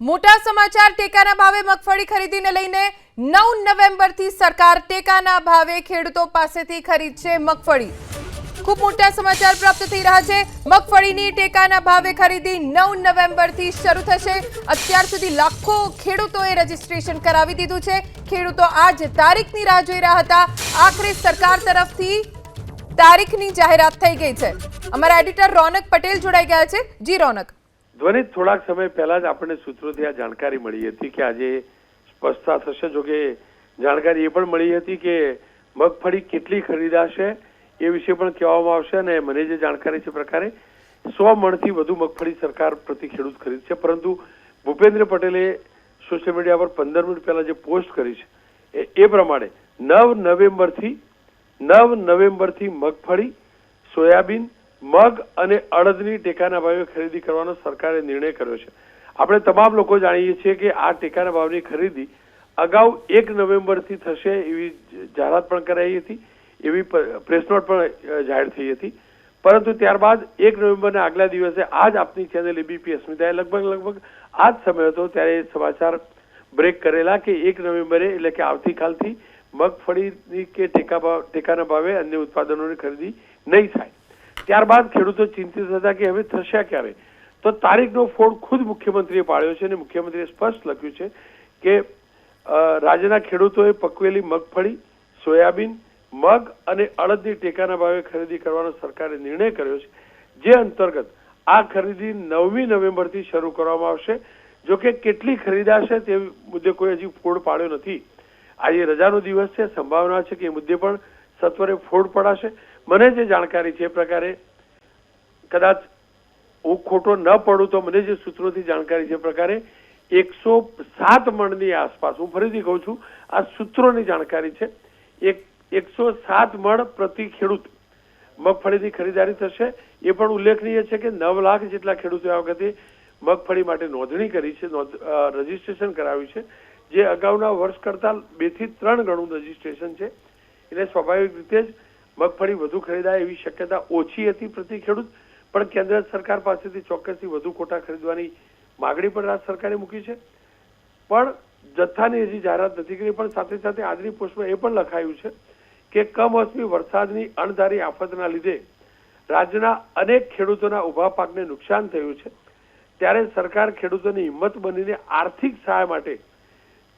મોટા સમાચાર, ટેકાના ભાવે મગફળી ખરીદીને લઈને નવ નવેમ્બરથી સરકાર ટેકાના ભાવે ખેડૂતો પાસેથી ખરીદશે મગફળી. ખૂબ મોટા સમાચાર પ્રાપ્ત થઈ રહ્યા છે. મગફળીની ટેકાના ભાવે ખરીદી નવ નવેમ્બરથી શરૂ થશે. અત્યાર સુધી લાખો ખેડૂતોએ રજીસ્ટ્રેશન કરાવી દીધું છે. ખેડૂતો આજ તારીખની રાહ જોઈ રહ્યા હતા. આખરે સરકાર તરફથી તારીખની જાહેરાત થઈ ગઈ છે. અમારા એડિટર રોનક પટેલ જોડાઈ ગયા છે. જી રોનક. ધ્વનિત થોડાક સમય પહેલા જ આપણને સૂત્રોથી આ જાણકારી મળી હતી કે આજે સ્પષ્ટતા થશે. જો કે જાણકારી એ પણ મળી હતી કે મગફળી કેટલી ખરીદાશે એ વિશે પણ કહેવામાં આવશે અને મને જે જાણકારી છે પ્રકારે સો મણથી વધુ મગફળી સરકાર પ્રતિ ખેડૂત ખરીદશે પરંતુ ભૂપેન્દ્ર પટેલે સોશિયલ મીડિયા પર પંદર મિનિટ પહેલા જે પોસ્ટ કરી છે એ પ્રમાણે નવ નવેમ્બરથી નવ નવેમ્બરથી મગફળી, સોયાબીન મગ અને અડદની ટેકાના ભાવે ખરીદી કરવાનો સરકારે નિર્ણય કર્યો છે. આપણે તમામ લોકો જાણીએ છીએ કે આ ટેકાના ભાવની ખરીદી અગાઉ એક નવેમ્બરથી થશે એવી જાહેરાત પણ કરાઈ હતી, એવી પ્રેસ નોટ પણ જાહેર થઈ હતી. પરંતુ ત્યારબાદ એક નવેમ્બરના આગલા દિવસે આજ આપની ચેનલ એબીપી અસ્મિતાએ લગભગ લગભગ આ જ સમય હતો ત્યારે સમાચાર બ્રેક કરેલા કે એક નવેમ્બરે એટલે કે આવતીકાલથી મગફળીની કે ટેકા ટેકાના ભાવે અન્ય ઉત્પાદનોની ખરીદી નહીં થાય. ત્યારબાદ ખેડૂતો ચિંતિત હતા કે હવે થશે ક્યારે? તો તારીખનો ફોડ ખુદ મુખ્યમંત્રીએ પાડ્યો છે અને મુખ્યમંત્રીએ સ્પષ્ટ લખ્યું છે કે રાજ્યના ખેડૂતોએ પકવેલી મગફળી સોયાબીન, મગ અને અડદની ટેકાના ભાવે ખરીદી કરવાનો સરકારે નિર્ણય કર્યો છે, જે અંતર્ગત આ ખરીદી નવમી નવેમ્બરથી શરૂ કરવામાં આવશે. જો કે કેટલી ખરીદાશે તે મુદ્દે કોઈ હજી ફોડ પાડ્યો નથી. આજે રજાનો દિવસ છે, સંભાવના છે કે એ મુદ્દે પણ સત્વરે ફોડ પડાશે. મને જે જાણકારી છે એ પ્રકારે કદાચ હું ખોટો ન પડું તો મને જે સૂત્રોથી જાણકારી છે પ્રકારે એકસો સાત મણની આસપાસ, હું ફરીથી કહું છું, આ સૂત્રોની જાણકારી છે. એક, એકસો સાત મણ પ્રતિ ખેડૂત મગફળીની ખરીદારી થશે. એ પણ ઉલ્લેખનીય છે કે નવ લાખ જેટલા ખેડૂતોએ આ વખતે મગફળી માટે નોંધણી કરી છે રજીસ્ટ્રેશન કરાવ્યું છે, જે અગાઉના વર્ષ કરતાં બેથી ત્રણ ગણું રજીસ્ટ્રેશન છે. એટલે સ્વાભાવિક રીતે જ મગફળી વધુ ખરીદાય એવી શક્યતા ઓછી હતી પ્રતિ ખેડૂત, પણ કેન્દ્ર સરકાર પાસેથી ચોક્કસથી વધુ કોટા ખરીદવાની માગણી પણ રાજ્ય સરકારે મૂકી છે. પણ જથ્થાની હજી જાહેરાત નથી કરી, પણ સાથે સાથે આજની પોસ્ટમાં એ પણ લખાયું છે કે કમોસમી વરસાદની અણધારી આફતના લીધે રાજ્યના અનેક ખેડૂતોના ઊભા પાકને નુકસાન થયું છે. ત્યારે સરકાર ખેડૂતોની હિંમત બનીને આર્થિક સહાય માટે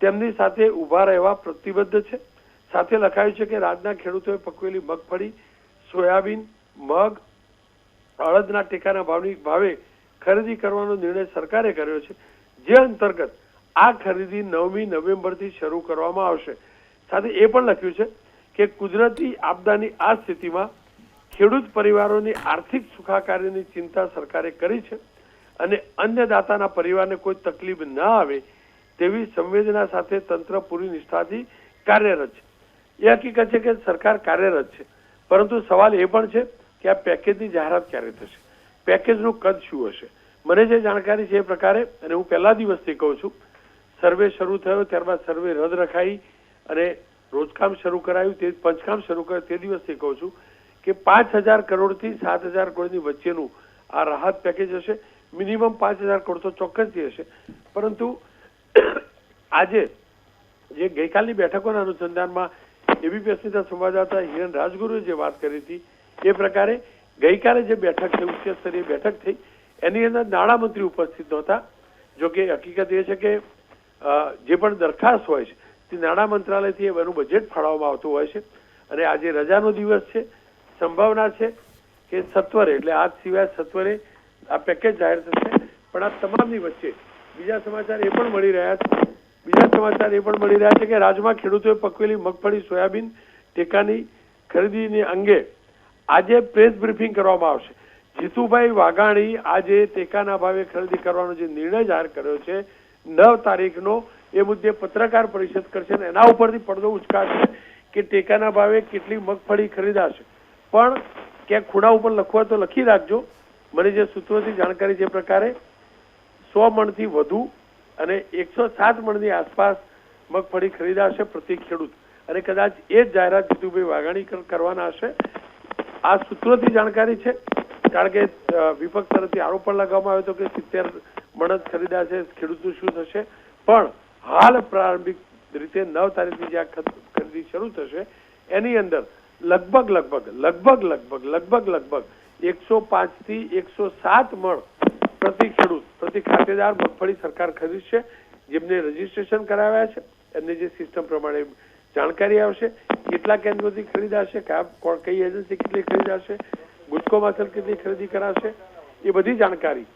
તેમની સાથે ઊભા રહેવા પ્રતિબદ્ધ છે. સાથે લખાયું છે કે રાજ્યના ખેડૂતોએ પકવેલી મગફળી સોયાબીન, મગ, અડદના ટેકાના ભાવની ભાવે ખરીદી કરવાનો નિર્ણય સરકારે કર્યો છે, જે અંતર્ગત આ ખરીદી નવમી નવેમ્બરથી શરૂ કરવામાં આવશે. સાથે એ પણ લખ્યું છે કે કુદરતી આપદાની આ સ્થિતિમાં ખેડૂત પરિવારોની આર્થિક સુખાકારીની ચિંતા સરકારે કરી છે અને અન્નદાતાના પરિવારને કોઈ તકલીફ ન આવે તેવી સંવેદના સાથે તંત્ર પૂરી નિષ્ઠાથી કાર્યરત છે. એ હકીકત છે કે સરકાર કાર્યરત છે. પરંતુ સવાલ એ પણ છે કે આ પેકેજની જાહેરાત ક્યારે થશે? પેકેજનું કદ શું હશે? મને જે જાણકારી છે એ પ્રકારે, અને હું પહેલા દિવસથી કહું છું, સર્વે શરૂ થયો, ત્યારબાદ સર્વે રદ રખાઈ, અને રોજકામ શરૂ કરાયું, તે પંચકામ શરૂ કર્યું, તે દિવસથી કહું છું કે પાંચ હજાર કરોડથી સાત હજાર કરોડની વચ્ચેનું આ રાહત પેકેજ હશે. મિનિમમ પાંચ હજાર કરોડ તો ચોક્કસથી હશે. પરંતુ આજે જે ગઈકાલની બેઠકોના અનુસંધાનમાં એબીપી અસ્મિતા સંવાદદાતા હિરણ રાજગુરુએ જે વાત કરી હતી, એ પ્રકારે ગઈકાલે જે બેઠક થઈ ઉચ્ચ સ્તરીય બેઠક થઈ, એની અંદર નાણામંત્રી ઉપસ્થિત નહોતા. જો કે હકીકત એ છે કે જે પણ દરખાસ્ત હોય છે, તે નાણાં મંત્રાલયથી એનું બજેટ ફાળવવામાં આવતું હોય છે. અને આજે રજાનો દિવસ છે. સંભાવના છે કે સત્વરે, એટલે આજ સિવાય સત્વરે આ પેકેજ જાહેર થશે. પણ આ તમામની વચ્ચે બીજા સમાચાર એ પણ મળી રહ્યા છે. બીજા સમાચાર એ પણ મળી રહ્યા છે કે રાજ્યમાં ખેડૂતોએ પકવેલી મગફળી, સોયાબીન, ટેકાની ખરીદીની અંગે આજે પ્રેસ બ્રીફિંગ કરવામાં આવશે. જીતુભાઈ વાઘાણી આજે ટેકાના ભાવે ખરીદી કરવાનો જે નિર્ણય જાહેર કર્યો છે, નવ તારીખનો, એ મુદ્દે પત્રકાર પરિષદ કરશે અને એના ઉપરથી પડદો ઉચકાશે કે ટેકાના ભાવે કેટલી મગફળી ખરીદાશે. પણ ક્યાંક ખૂણા ઉપર લખવા તો લખી રાખજો. મને જે સૂત્રોથી જાણકારી જે પ્રકારે સો મણથી વધુ અને એકસો સાત મણની આસપાસ મગફળી ખરીદાશે પ્રતિ ખેડૂત. અને કદાચ એ જ જાહેરાત જીતુભાઈ વાઘાણી કર- કરવાના હશે. આ સૂત્રોથી જાણકારી છે. કારણ કે વિપક્ષ તરફથી આરોપ પણ લગાવવામાં આવ્યો હતો કે સિત્તેર મણદ ખરીદાશે, ખેડૂતનું શું થશે? પણ હાલ પ્રારંભિક રીતે નવ તારીખથી જે આ ખરીદી શરૂ થશે, એની અંદર લગભગ લગભગ લગભગ લગભગ લગભગ લગભગ એકસો પાંચથી એકસો સાત મણ પ્રતિ ખેડૂત પ્રતિ ખાતેદાર મગફળી સરકાર ખરીદશે જેમને રજીસ્ટ્રેશન કરાવ્યા છે. એમને જે સિસ્ટમ પ્રમાણે જાણકારી આવશે, કેટલા કેન્દ્રોથી ખરીદાશે, કયા કઈ એજન્સી કેટલી ખરીદાશે ગુજકો માથલ કેટલી ખરીદી કરાશે એ બધી જાણકારી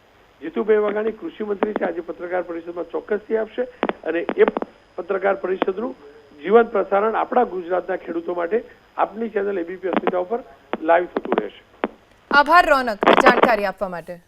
જીતુભાઈ વાઘાણી કૃષિ મંત્રી છે. આજે પત્રકાર પરિષદમાં ચોક્કસથી આપશે અને એ પત્રકાર પરિષદનું જીવંત પ્રસારણ આપણા ગુજરાતના ખેડૂતો માટે આપની ચેનલ એબીપી અસ્મિતા ઉપર લાઈવ થતું રહેશે. આભાર, રોનક, જાણકારી આપવા માટે.